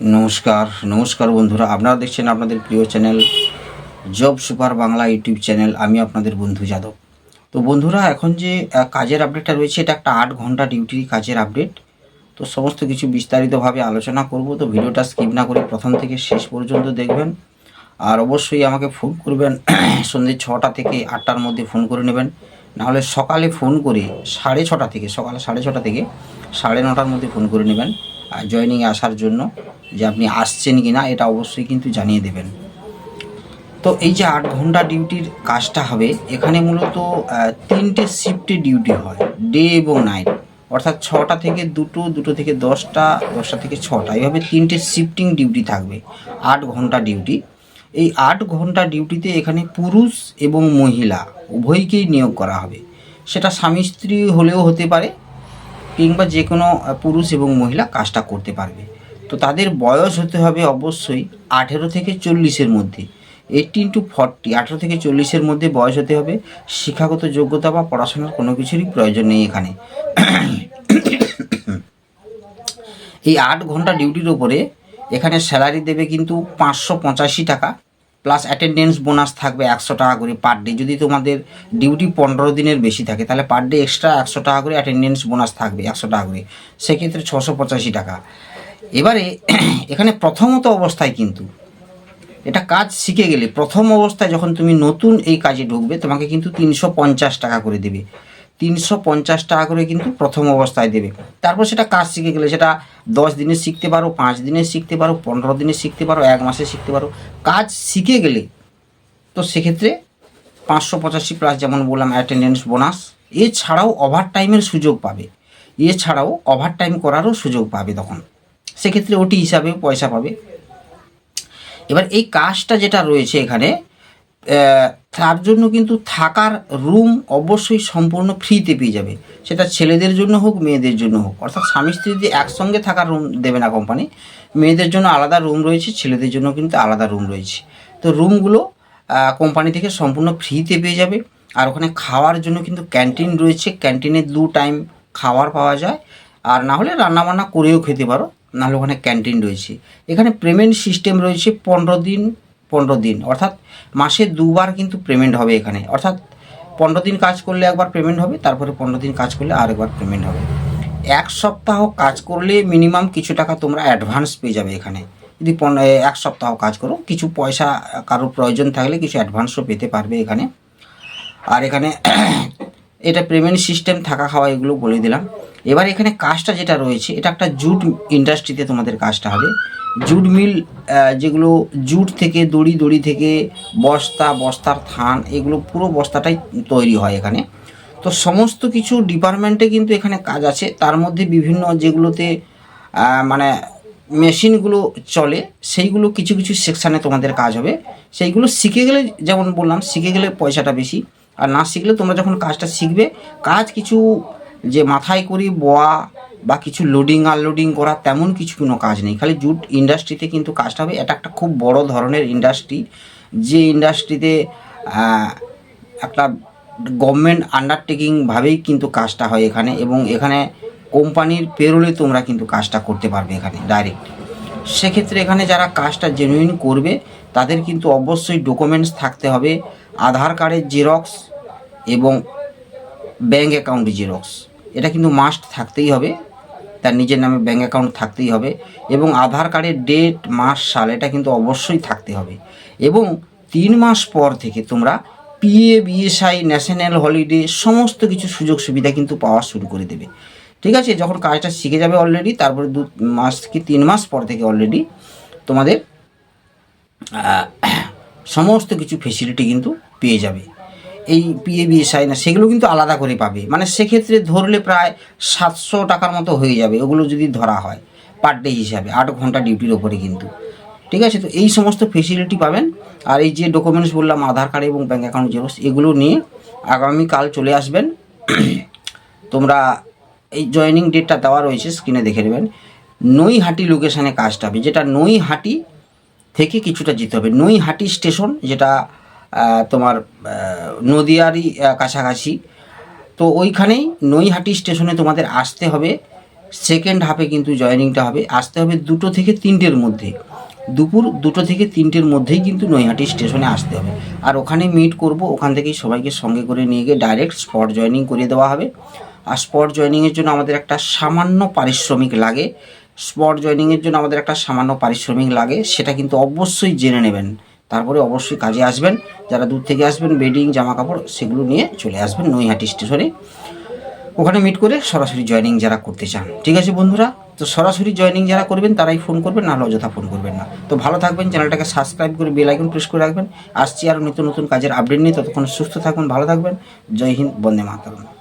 নমস্কার নমস্কার বন্ধুরা। আপনারা দেখছেন আপনাদের প্রিয় channel job super Bangla YouTube channel. আমি আপনাদের বন্ধু যাদব। তো বন্ধুরা, এখন যে কাজের আপডেটটা রয়েছে, এটা একটা আট ঘণ্টা ডিউটির কাজের আপডেট তো সমস্ত কিছু বিস্তারিতভাবে আলোচনা করব। তো ভিডিওটা স্কিপ না করে প্রথম থেকে শেষ পর্যন্ত দেখবেন। আর অবশ্যই আমাকে ফোন করবেন সন্ধ্যে ছটা থেকে আটটার মধ্যে ফোন করে নেবেন। নাহলে সকালে ফোন করে সাড়ে ছটা থেকে, সকালে সাড়ে ছটা থেকে সাড়ে নটার মধ্যে ফোন করে নেবেন। জয়নিংয়ে আসার জন্য যে আপনি আসছেন কি না এটা অবশ্যই কিন্তু জানিয়ে দেবেন। তো এই যে আট ঘণ্টা ডিউটির কাজটা হবে, এখানে মূলত তিনটে শিফটে ডিউটি হয় ডে এবং নাইট অর্থাৎ ছটা থেকে দুটো দুটো থেকে দশটা দশটা থেকে ছটা। এইভাবে তিনটে শিফটিং ডিউটি থাকবে, আট ঘণ্টা ডিউটি। এই আট ঘণ্টা ডিউটিতে এখানে পুরুষ এবং মহিলা উভয়কেই নিয়োগ করা হবে। সেটা স্বামী স্ত্রী হলেও হতে পারে কিংবা যে কোনো পুরুষ এবং মহিলা কাজটা করতে পারবে। তো তাদের বয়স হতে হবে অবশ্যই আঠেরো থেকে চল্লিশের মধ্যে। এইটিন টু ফর্টি আঠেরো থেকে চল্লিশের মধ্যে বয়স হতে হবে। শিক্ষাগত যোগ্যতা বা পড়াশোনার কোনো কিছুরই প্রয়োজন নেই এখানে। এই আট ঘণ্টা ডিউটির ওপরে এখানে স্যালারি দেবে কিন্তু পাঁচশো পঁচাশি টাকা। প্লাস অ্যাটেন্ডেন্স বোনাস থাকবে একশো টাকা করে পার ডে যদি তোমাদের ডিউটি পনেরো দিনের বেশি থাকে, তাহলে পার ডে এক্সট্রা একশো টাকা করে অ্যাটেন্ডেন্স বোনাস থাকবে একশো টাকা করে। সেক্ষেত্রে ছশো পঁচাশি টাকা। এবারে এখানে প্রথমত অবস্থায় কিন্তু এটা কাজ শিখে গেলে প্রথম অবস্থায় যখন তুমি নতুন এই কাজে ঢুকবে, তোমাকে কিন্তু তিনশো পঞ্চাশ টাকা করে দেবে। তিনশো পঞ্চাশ টাকা করে কিন্তু প্রথম অবস্থায় দেবে। তারপর সেটা কাজ শিখে গেলে? সেটা দশ দিনে শিখতে পারো, পাঁচ দিনে শিখতে পারো, পনেরো দিনে শিখতে পারো, এক মাসে শিখতে পারো। কাজ শিখে গেলে তো সেক্ষেত্রে পাঁচশো পঁচাশি প্লাস যেমন বললাম অ্যাটেন্ডেন্স বোনাস এছাড়াও ওভার টাইমের সুযোগ পাবে। এছাড়াও ওভার টাইম করারও সুযোগ পাবে তখন। সেক্ষেত্রে ওটি হিসাবেও পয়সা পাবে। এবার এই কাজটা যেটা রয়েছে এখানে তার জন্য কিন্তু থাকার রুম অবশ্যই সম্পূর্ণ ফ্রিতে পেয়ে যাবে। সেটা ছেলেদের জন্য হোক, মেয়েদের জন্য হোক। অর্থাৎ স্বামী স্ত্রী যদি একসঙ্গে থাকার রুম দেবে না কোম্পানি মেয়েদের জন্য আলাদা রুম রয়েছে, ছেলেদের জন্য কিন্তু আলাদা রুম রয়েছে। তো রুমগুলো কোম্পানি থেকে সম্পূর্ণ ফ্রিতে পেয়ে যাবে। আর ওখানে খাওয়ার জন্য কিন্তু ক্যান্টিন রয়েছে। ক্যান্টিনে দু টাইম খাবার পাওয়া যায়। আর না হলে রান্নাবান্না করেও খেতে পারো। নাহলে ওখানে ক্যান্টিন রয়েছে। এখানে পেমেন্ট সিস্টেম রয়েছে পনেরো দিন পনেরো দিন। অর্থাৎ মাসে দুবার কিন্তু পেমেন্ট হবে এখানে। অর্থাৎ পনেরো দিন কাজ করলে একবার পেমেন্ট হবে, তারপরে পনেরো দিন কাজ করলে আরেকবার পেমেন্ট হবে। এক সপ্তাহ কাজ করলে মিনিমাম কিছু টাকা তোমরা অ্যাডভান্স পেয়ে যাবে এখানে। যদি এক সপ্তাহ কাজ করো, কিছু পয়সা কারোর প্রয়োজন থাকলে কিছু অ্যাডভান্সও পেতে পারবে এখানে। আর এখানে এটা পেমেন্ট সিস্টেম থাকা খাওয়া এগুলো বলে দিলাম। এবার এখানে কাজটা যেটা রয়েছে, এটা একটা জুট ইন্ডাস্ট্রিতে তোমাদের কাজটা হবে। জুট মিল যেগুলো জুট থেকে, দড়ি দড়ি থেকে, বস্তা, বস্তার থান, এগুলো পুরো বস্তাটাই তৈরি হয় এখানে। তো সমস্ত কিছু ডিপার্টমেন্টে কিন্তু এখানে কাজ আছে। তার মধ্যে বিভিন্ন যেগুলোতে মানে মেশিনগুলো চলে, সেইগুলো কিছু কিছু সেকশানে তোমাদের কাজ হবে। সেইগুলো শিখে গেলে, যেমন বললাম, শিখে গেলে পয়সাটা বেশি। আর না শিখলে তোমরা যখন কাজটা শিখবে, কাজ কিছু যে মাথায় করি বোয়া বা কিছু লোডিং আনলোডিং করা, তেমন কিছু কোনো কাজ নেই। খালি জুট ইন্ডাস্ট্রিতে কিন্তু কাজটা হবে। এটা একটা খুব বড় ধরনের ইন্ডাস্ট্রি যে ইন্ডাস্ট্রিতে একটা গভর্নমেন্ট আন্ডারটেকিংভাবেই কিন্তু কাজটা হয় এখানে এবং এখানে কোম্পানির পেরোলে তোমরা কিন্তু কাজটা করতে পারবে এখানে ডাইরেক্ট সেক্ষেত্রে এখানে যারা কাজটা জেনুইন করবে, তাদের কিন্তু অবশ্যই ডকুমেন্টস থাকতে হবে। আধার কার্ডের জেরক্স এবং ব্যাঙ্ক অ্যাকাউন্ট জেরক্স এটা কিন্তু মাস্ট থাকতেই হবে। তার নিজের নামে ব্যাঙ্ক অ্যাকাউন্ট থাকতেই হবে এবং আধার কার্ডের ডেট মাস, সাল এটা কিন্তু অবশ্যই থাকতে হবে। এবং তিন মাস পর থেকে তোমরা পিএ বিএসআই ন্যাশনাল হলিডে সমস্ত কিছু সুযোগ সুবিধা কিন্তু পাওয়া শুরু করে দেবে। ঠিক আছে? যখন কাজটা শিখে যাবে অলরেডি তারপরে দু মাস কি তিন মাস পর থেকে অলরেডি তোমাদের সমস্ত কিছু ফেসিলিটি কিন্তু পেয়ে যাবে। এই পিএবিএসআই না সেগুলো কিন্তু আলাদা করে পাবে। মানে সেক্ষেত্রে ধরলে প্রায় সাতশো টাকার মতো হয়ে যাবে, ওগুলো যদি ধরা হয় পার ডে হিসাবে, আট ঘণ্টা ডিউটির ওপরে কিন্তু। ঠিক আছে? তো এই সমস্ত ফেসিলিটি পাবেন। আর এই যে ডকুমেন্টস বললাম, আধার কার্ড এবং ব্যাঙ্ক অ্যাকাউন্ট জেরক্স এগুলো নিয়ে আগামীকাল চলে আসবেন। তোমরা এই জয়েনিং ডেটটা দেওয়া রয়েছে স্ক্রিনে দেখে নেবেন। নৈহাটি লোকেশানে কাজটা হবে, যেটা নৈহাটি থেকে কিছুটা যেতে হবে। নৈহাটি স্টেশন যেটা তোমার নদিয়ারই কাছাকাছি। তো ওইখানেই নৈহাটি স্টেশনে তোমাদের আসতে হবে। সেকেন্ড হাফে কিন্তু জয়েনিংটা হবে। আসতে হবে দুটো থেকে তিনটের মধ্যে। দুপুর দুটো থেকে তিনটের মধ্যেই কিন্তু নৈহাটি স্টেশনে আসতে হবে। আর ওখানে মিট করব, ওখান থেকেই সবাইকে সঙ্গে করে নিয়ে গিয়ে ডাইরেক্ট স্পট জয়েনিং করিয়ে দেওয়া হবে। আর স্পট জয়েনিংয়ের জন্য আমাদের একটা সামান্য পারিশ্রমিক লাগে। স্পট জয়েনিংয়ের জন্য আমাদের একটা সামান্য পারিশ্রমিক লাগে। সেটা কিন্তু অবশ্যই জেনে নেবেন। তারপরে অবশ্যই কাজে আসবেন, যারা দূর থেকে আসবেন, বেডিং জামা কাপড় সেগুলো নিয়ে চলে আসবেন নৈহাটি স্টেশনে। ওখানে মিট করে সরাসরি জয়েনিং যারা করতে চান। ঠিক আছে বন্ধুরা? তো সরাসরি জয়েনিং যারা করবেন, তারাই ফোন করবেন নাহলে অযথা ফোন করবেন না। তো ভালো থাকবেন, চ্যানেলটাকে সাবস্ক্রাইব করে বেল আইকন প্রেস করে রাখবেন। আসছি আরও নতুন নতুন কাজের আপডেট নিয়ে। ততক্ষণ সুস্থ থাকবেন ভালো থাকবেন। জয় হিন্দ, বন্দে মাতরম।